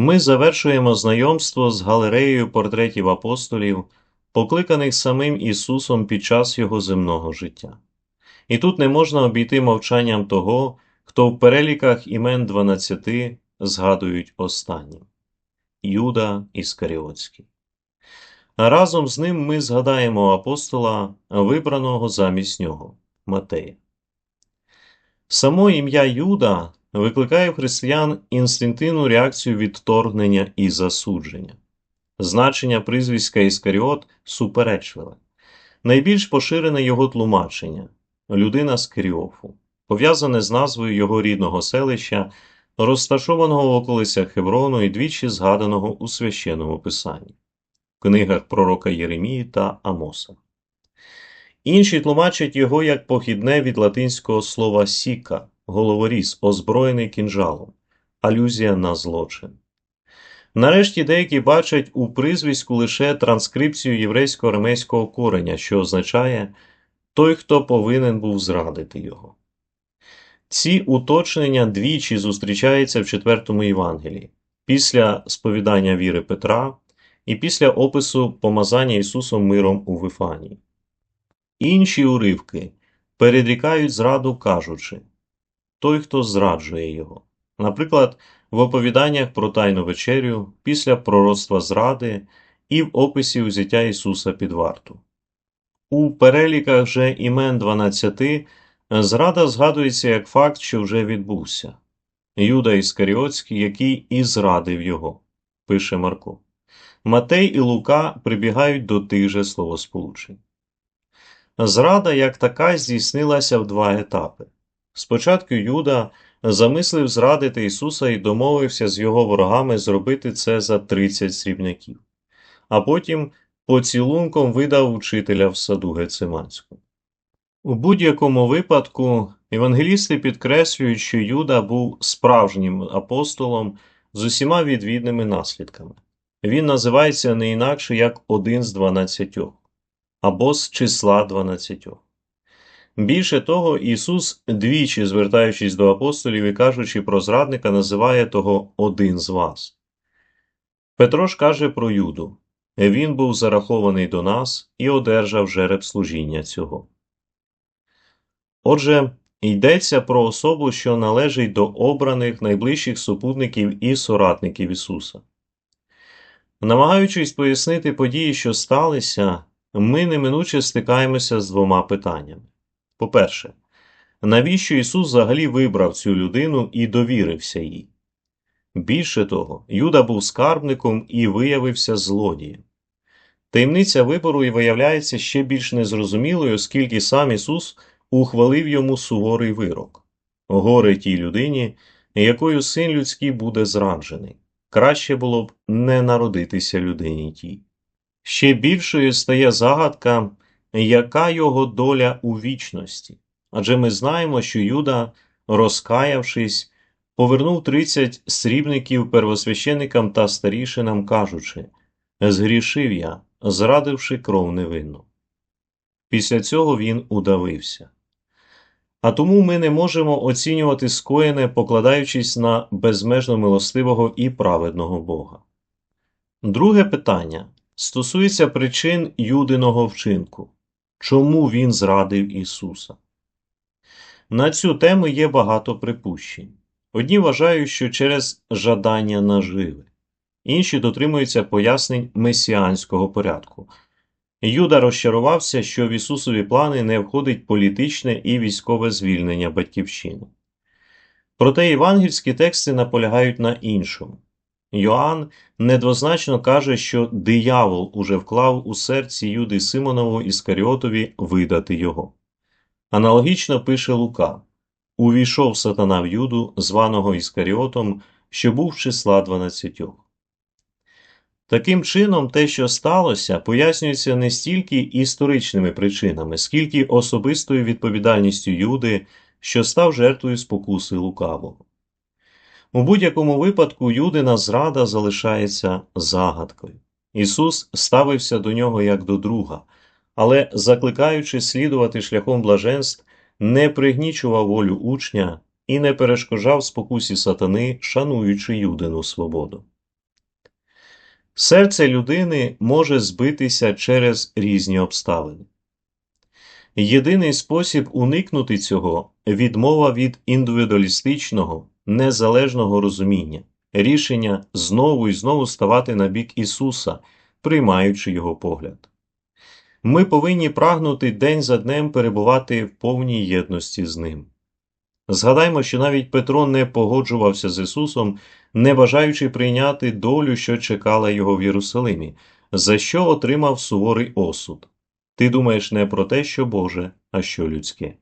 Ми завершуємо знайомство з галереєю портретів апостолів, покликаних самим Ісусом під час Його земного життя. І тут не можна обійти мовчанням того, хто в переліках імен дванадцяти згадують останнім Юда Іскаріотський. Разом з ним ми згадаємо апостола, вибраного замість нього Матея. Само ім'я Юда викликає в християн інстинктивну реакцію відторгнення і засудження. Значення прізвиська Іскаріот суперечливе. Найбільш поширене його тлумачення людина з Киріофу, пов'язане з назвою його рідного селища, розташованого в околицях Хеврону і двічі згаданого у священному писанні, в книгах пророка Єремії та Амоса. Інші тлумачать його як похідне від латинського слова сіка, головоріз, озброєний кінжалом, алюзія на злочин. Нарешті деякі бачать у призвіську лише транскрипцію єврейського армейського кореня, що означає той, хто повинен був зрадити його. Ці уточнення двічі зустрічаються в четвертому Євангелії після сповідання віри Петра і після опису помазання Ісусом миром у Вифанії. Інші уривки передрікають зраду, кажучи той, хто зраджує його. Наприклад, в оповіданнях про Тайну вечерю, після пророцтва зради і в описі узяття Ісуса під варту. У переліках же імен 12 зрада згадується як факт, що вже відбувся. Юда Іскаріотський, який і зрадив його, пише Марко. Матей і Лука прибігають до тих же словосполучень. Зрада як така здійснилася в два етапи. Спочатку Юда замислив зрадити Ісуса і домовився з його ворогами зробити це за 30 срібняків, а потім поцілунком видав учителя в саду Гециманську. У будь-якому випадку євангелісти підкреслюють, що Юда був справжнім апостолом з усіма відвідними наслідками. Він називається не інакше як один з дванадцятьох або з числа дванадцятьох. Більше того, Ісус, двічі звертаючись до апостолів і кажучи про зрадника, називає того один з вас. Петро ж каже про Юду він був зарахований до нас і одержав жереб служіння цього. Отже, йдеться про особу, що належить до обраних найближчих супутників і соратників Ісуса. Намагаючись пояснити події, що сталися, ми неминуче стикаємося з двома питаннями. По-перше, навіщо Ісус взагалі вибрав цю людину і довірився їй? Більше того, Юда був скарбником і виявився злодієм. Таємниця вибору і виявляється ще більш незрозумілою, оскільки сам Ісус ухвалив йому суворий вирок горе тій людині, якою син людський буде зраджений. Краще було б не народитися людині тій. Ще більшою стає загадка, яка його доля у вічності. Адже ми знаємо, що Юда, розкаявшись, повернув 30 срібників первосвященикам та старішинам, кажучи Згрішив я, зрадивши кров невинну. Після цього він удавився. А тому ми не можемо оцінювати скоєне, покладаючись на безмежно милостивого і праведного Бога. Друге питання стосується причин Юдиного вчинку чому він зрадив Ісуса. На цю тему є багато припущень. Одні вважають, що через жадання наживи, інші дотримуються пояснень месіанського порядку. Юда розчарувався, що в Ісусові плани не входить політичне і військове звільнення батьківщини. Проте євангельські тексти наполягають на іншому. Йоанн недвозначно каже, що диявол уже вклав у серці Юди Симонову Іскаріотові видати його. Аналогічно пише Лука Увійшов сатана в Юду, званого Іскаріотом, що був числа дванадцятьох. Таким чином, те, що сталося, пояснюється не стільки історичними причинами, скільки особистою відповідальністю Юди, що став жертвою спокуси лукавого. У будь-якому випадку Юдина зрада залишається загадкою. Ісус ставився до нього як до друга, але, закликаючи слідувати шляхом блаженств, не пригнічував волю учня і не перешкоджав спокусі сатани, шануючи Юдину свободу. Серце людини може збитися через різні обставини. Єдиний спосіб уникнути цього відмова від індивідуалістичного, незалежного розуміння, рішення знову і знову ставати на бік Ісуса, приймаючи Його погляд. Ми повинні прагнути день за днем перебувати в повній єдності з Ним. Згадаймо, що навіть Петро не погоджувався з Ісусом, не бажаючи прийняти долю, що чекала його в Єрусалимі, за що отримав суворий осуд. Ти думаєш не про те, що Боже, а що людське.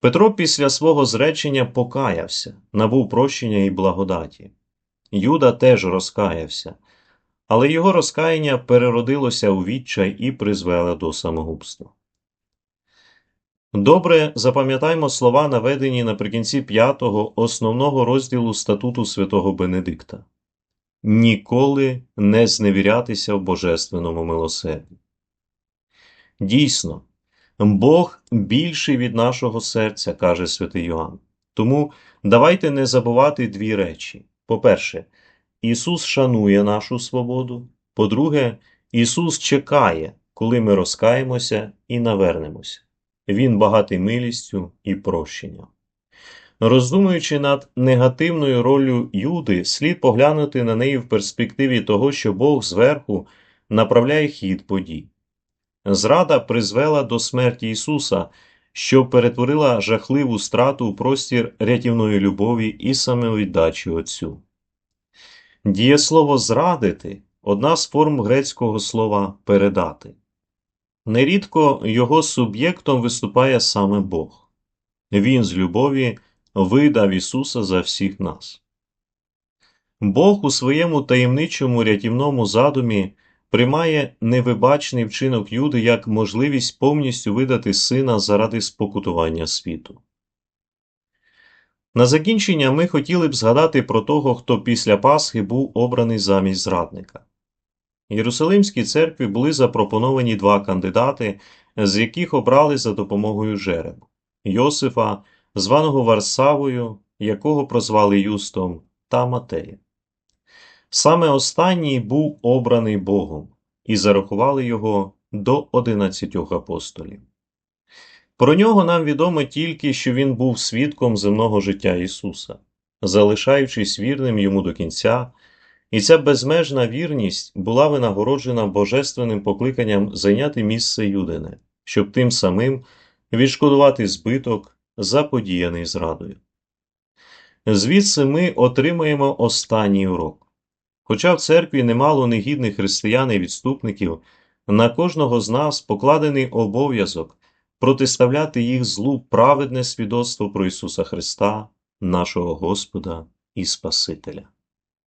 Петро після свого зречення покаявся, набув прощення і благодаті. Юда теж розкаявся, але його розкаяння переродилося у відчай і призвело до самогубства. Добре запам'ятаймо слова, наведені наприкінці п'ятого основного розділу статуту святого Бенедикта Ніколи не зневірятися в божественному милосерді. Дійсно, Бог більший від нашого серця, каже святий Йоанн. Тому давайте не забувати дві речі. По-перше, Ісус шанує нашу свободу. По-друге, Ісус чекає, коли ми розкаємося і навернемося. Він багатий милістю і прощенням. Роздумуючи над негативною роллю Юди, слід поглянути на неї в перспективі того, що Бог зверху направляє хід подій. Зрада призвела до смерті Ісуса, що перетворила жахливу страту у простір рятівної любові і самовіддачі Отцю. Дієслово зрадити одна з форм грецького слова передати. Нерідко його суб'єктом виступає саме Бог. Він з любові видав Ісуса за всіх нас. Бог у своєму таємничому рятівному задумі приймає невибачний вчинок Юди як можливість повністю видати сина заради спокутування світу. На закінчення ми хотіли б згадати про того, хто після Пасхи був обраний замість зрадника. Єрусалимській церкві були запропоновані два кандидати, з яких обрали за допомогою жереб Йосифа, званого Варсавою, якого прозвали Юстом, та Матея. Саме останній був обраний Богом, і зарахували його до одинадцятьох апостолів. Про нього нам відомо тільки, що він був свідком земного життя Ісуса, залишаючись вірним йому до кінця, і ця безмежна вірність була винагороджена божественним покликанням зайняти місце Юдине, щоб тим самим відшкодувати збиток, заподіяний зрадою. Звідси ми отримаємо останній урок. Хоча в церкві немало негідних християн і відступників, на кожного з нас покладений обов'язок протиставляти їх злу праведне свідоцтво про Ісуса Христа, нашого Господа і Спасителя.